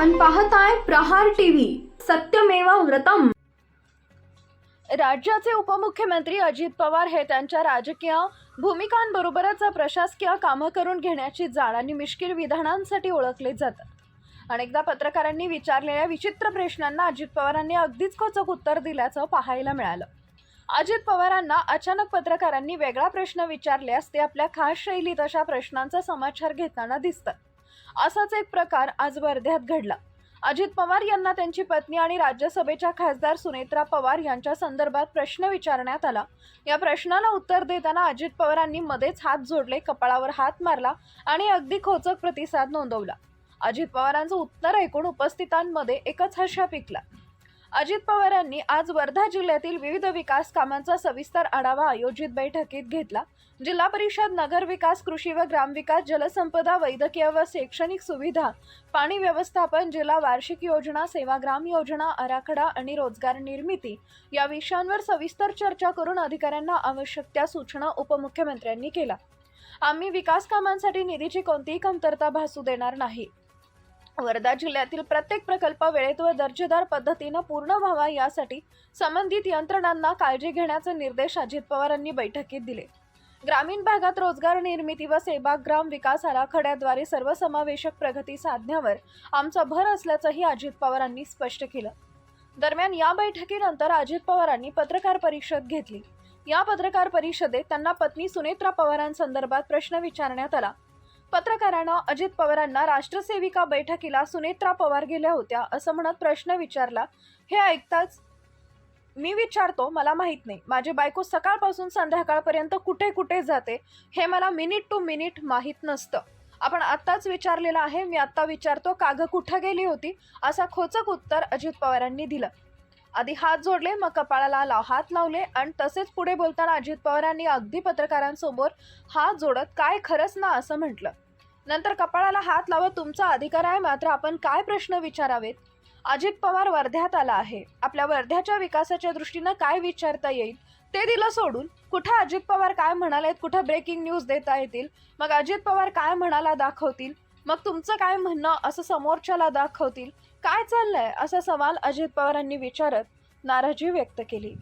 आपण पाहताय प्रहार टीव्ही. सत्यमेव व्रतम. राज्याचे उपमुख्यमंत्री अजित पवार हे त्यांच्या राजकीय भूमिकांबरोबरच प्रशासकीय कामं करून घेण्याची जाण आणि मिश्किल विधानांसाठी ओळखले जातात. अनेकदा पत्रकारांनी विचारलेल्या विचित्र प्रश्नांना अजित पवारांनी अगदीच खोचक उत्तर दिल्याचं पाहायला मिळालं. अजित पवारांना अचानक पत्रकारांनी वेगळा प्रश्न विचारल्यास ते आपल्या खास शैलीत अशा प्रश्नांचा समाचार घेताना दिसतात. असाच एक प्रकार आज वर्ध्यात घडला. अजित पवार यांना त्यांची पत्नी आणि राज्यसभेच्या खासदार सुनेत्रा पवार यांच्या संदर्भात प्रश्न विचारण्यात आला. या प्रश्नाला उत्तर देताना अजित पवारांनी मध्येच हात जोडले कपाळावर हात मारला आणि अगदी खोचक प्रतिसाद नोंदवला. अजित पवारांचं उत्तर ऐकून उपस्थितांमध्ये एकच हशा पिकला. अजित पवारांनी आज वर्धा जिल्ह्यातील विविध विकास कामांचा सविस्तर आढावा आयोजित बैठकीत घेतला. जिल्हा परिषद नगर विकास कृषी व ग्रामविकास जलसंपदा वैद्यकीय व शैक्षणिक सुविधा पाणी व्यवस्थापन जिल्हा वार्षिक योजना सेवाग्राम योजना आराखडा आणि रोजगार निर्मिती या विषयांवर सविस्तर चर्चा करून अधिकाऱ्यांना आवश्यक त्या सूचना उपमुख्यमंत्र्यांनी केला आम्ही विकास कामांसाठी निधीची कोणतीही कमतरता भासू देणार नाही. वर्धा जिल्ह्यातील प्रत्येक प्रकल्प वेळेत व दर्जेदार पद्धतीनं पूर्ण व्हावा यासाठी संबंधित यंत्रणांना काळजी घेण्याचे निर्देश अजित पवारांनी बैठकीत दिले. ग्रामीण भागात रोजगार निर्मिती व सेवाग्राम विकास आराखड्याद्वारे सर्वसमावेशक प्रगती साधण्यावर आमचा भर असल्याचंही अजित पवारांनी स्पष्ट केलं. दरम्यान या बैठकीनंतर अजित पवारांनी पत्रकार परिषद घेतली. या पत्रकार परिषदेत त्यांना पत्नी सुनेत्रा पवारांसंदर्भात प्रश्न विचारण्यात आला. पत्रकारानं अजित पवारांना राष्ट्रसेविका बैठकीला सुनेत्रा पवार गेल्या होत्या असं म्हणत प्रश्न विचारला. हे ऐकताच मी विचारतो मला माहीत नाही. माझी बायको सकाळपासून संध्याकाळपर्यंत कुठे कुठे जाते हे मला मिनिट टू मिनिट माहीत नसतं. आपण आत्ताच विचारलेलं आहे मी आत्ता विचारतो काग कुठं गेली होती? असा खोचक उत्तर अजित पवारांनी दिलं. आधी हात जोडले मग कपाळाला लाव हात लावले आणि तसेच पुढे बोलताना अजित पवारांनी अगदी पत्रकारांसमोर हात जोडत काय खरंच ना? असं म्हटलं. नंतर कपाळाला हात लावत तुमचा अधिकार आहे मात्र आपण काय प्रश्न विचारावेत? अजित पवार वर्ध्यात आला आहे. आपल्या वर्ध्याच्या विकासाच्या दृष्टीनं काय विचारता येईल ते दिलं सोडून. कुठं अजित पवार काय म्हणाले कुठं ब्रेकिंग न्यूज देता येतील मग अजित पवार काय म्हणाला दाखवतील? मग तुमचं काय म्हणणं असं समोरच्याला दाखवतील? काय चाललंय? असा सवाल अजित पवारांनी विचारत नाराजी व्यक्त केली.